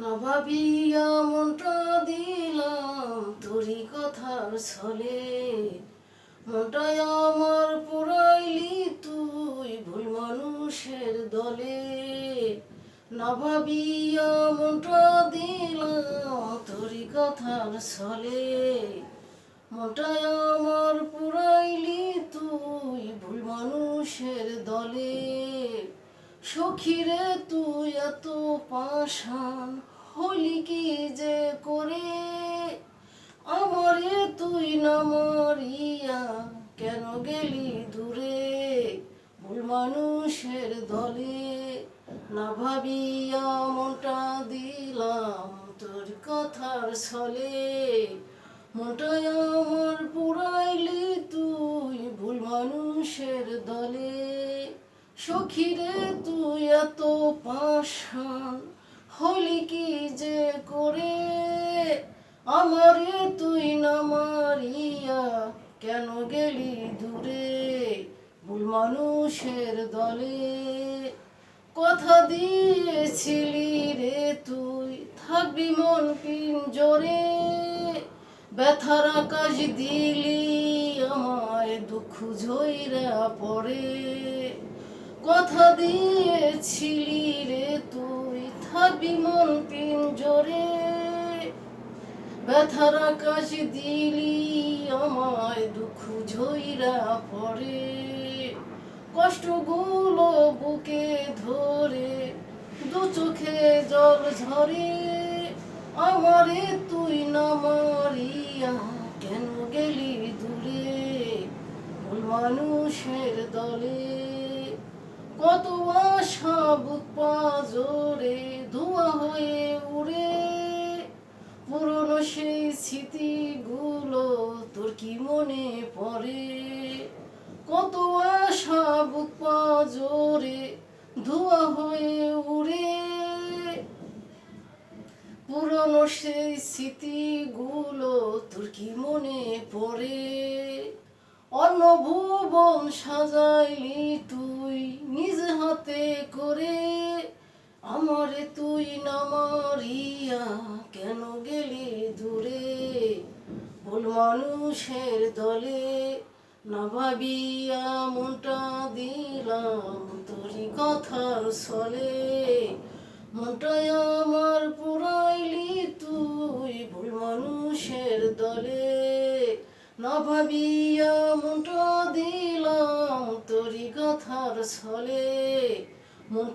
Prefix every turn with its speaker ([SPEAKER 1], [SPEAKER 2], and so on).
[SPEAKER 1] না ভাবিয়া মনটা দিলাম তোরই কথার ছলে। মনটাই আমার পুরাইলি তুই ভুল মানুষের দলে। না ভাবিয়া মনটা দিলাম তোরই কথার ছলে। মনটাই আমার পুরাইলি তুই ভুল মানুষের দলে। সখীরে তুই এত পাশান হলি কি যে করে? আমারে তুই না মরিয়া, কেন গেলি দূরে? ভুল মানুষের দলে না ভাবিয়া মনটা দিলাম তোর কথার ছলে। মনটাই আমার পুরাইলি তুই, ভুল মানুষের দলে। সখীরে তুই এত পাশান করে। আমারে তুই না মারিয়া কেন গেলি দূরে? ভুল মানুষের দলে কথা দিয়েছিলি রে তুই। থাকবি মন পিঞ্জরে ব্যথার আকাশ দিলি আমায়, দুঃখ ঝইরা পড়ে। কথা দিয়েছিলি রে তুই। থাকবি মন ব্যথার আকাশ দিলি, আমায় দুঃখ ঝইরা পড়ে। কষ্টগুলো বুকে ধরে, দু চোখে জল ঝরে। আমারে তুই না মারিয়া কেন গেলি দূরে? ভুল মানুষের দলে কত আশা বুক পাজরে, ধোয়া হয়ে উড়ে। স্মৃতিগুলো তোর কি মনে পড়ে? কত আশা বুক পাজরে ধোয়া হয়ে উড়ে। পুরনো সেই স্মৃতিগুলো তোর কি মনে পড়ে? অন্য ভুবন সাজাইলি তুই নিজ হাতে করে। আমারে তুই না মারিয়া কেন মানুষের দলে না ভাবিয়া মনটা দিলাম তোরই কথার ছলে। মনটাই আমার পুরাইলি তুই ভুল মানুষের দলে। না ভাবিয়া মনটা দিলাম তোরই কথার ছলে। মনটা